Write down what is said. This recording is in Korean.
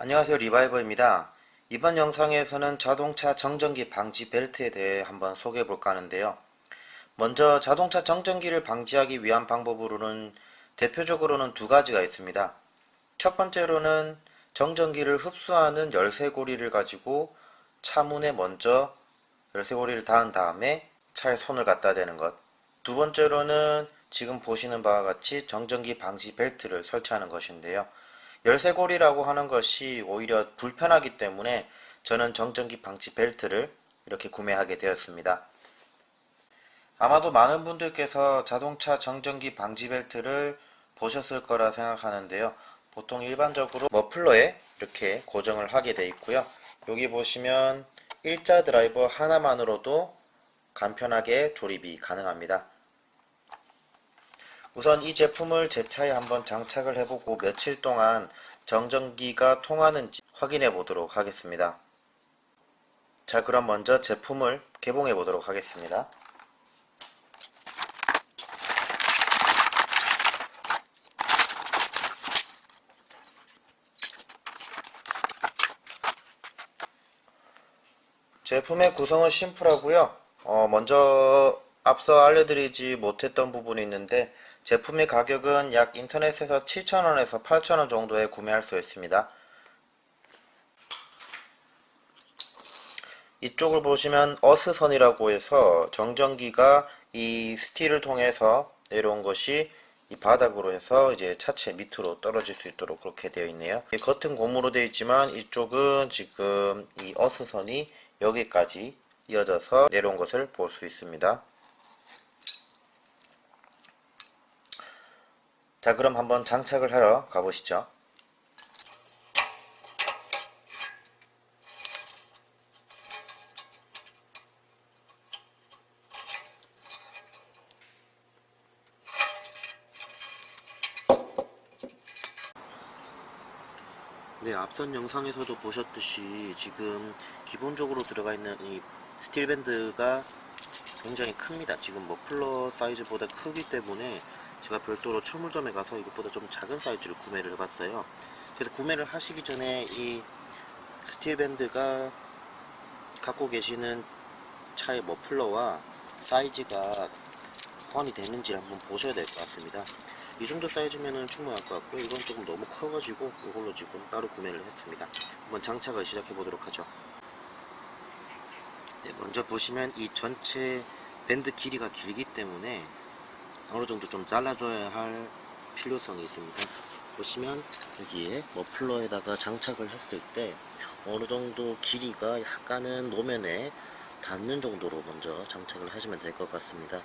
안녕하세요 리바이버입니다. 이번 영상에서는 자동차 정전기 방지 벨트에 대해 한번 소개해 볼까 하는데요. 먼저 자동차 정전기를 방지하기 위한 방법으로는 대표적으로는 두 가지가 있습니다. 첫 번째로는 정전기를 흡수하는 열쇠고리를 가지고 차문에 먼저 열쇠고리를 닿은 다음에 차에 손을 갖다 대는 것. 두 번째로는 지금 보시는 바와 같이 정전기 방지 벨트를 설치하는 것인데요. 열쇠고리라고 하는 것이 오히려 불편하기 때문에 저는 정전기 방지 벨트를 이렇게 구매하게 되었습니다. 아마도 많은 분들께서 자동차 정전기 방지 벨트를 보셨을 거라 생각하는데요. 보통 일반적으로 머플러에 이렇게 고정을 하게 되어 있고요. 여기 보시면 일자 드라이버 하나만으로도 간편하게 조립이 가능합니다. 우선 이 제품을 제 차에 한번 장착을 해보고 며칠 동안 정전기가 통하는지 확인해 보도록 하겠습니다. 자 그럼 먼저 제품을 개봉해 보도록 하겠습니다. 제품의 구성은 심플하고요. 어, 먼저 앞서 알려드리지 못했던 부분이 있는데 제품의 가격은 약 인터넷에서 7,000원에서 8,000원 정도에 구매할 수 있습니다. 이쪽을 보시면 어스선이라고 해서 정전기가 이 스틸을 통해서 내려온 것이 이 바닥으로 해서 이제 차체 밑으로 떨어질 수 있도록 그렇게 되어 있네요. 이 겉은 고무로 되어 있지만 이쪽은 지금 이 어스선이 여기까지 이어져서 내려온 것을 볼 수 있습니다. 자 그럼 한번 장착을 하러 가보시죠. 네, 앞선 영상에서도 보셨듯이 지금 기본적으로 들어가 있는 이 스틸밴드가 굉장히 큽니다. 지금 머플러 사이즈보다 크기 때문에 제가 별도로 철물점에 가서 이것보다 좀 작은 사이즈를 구매를 해봤어요. 그래서 구매를 하시기 전에 이 스틸밴드가 갖고 계시는 차의 머플러와 사이즈가 호환이 되는지 한번 보셔야 될 것 같습니다. 이 정도 사이즈면은 충분할 것 같고요. 이건 조금 너무 커가지고 이걸로 지금 따로 구매를 했습니다. 한번 장착을 시작해 보도록 하죠. 네, 먼저 보시면 이 전체 밴드 길이가 길기 때문에 어느 정도 좀 잘라줘야 할 필요성이 있습니다. 보시면 여기에 머플러에다가 장착을 했을 때 어느 정도 길이가 약간은 노면에 닿는 정도로 먼저 장착을 하시면 될 것 같습니다.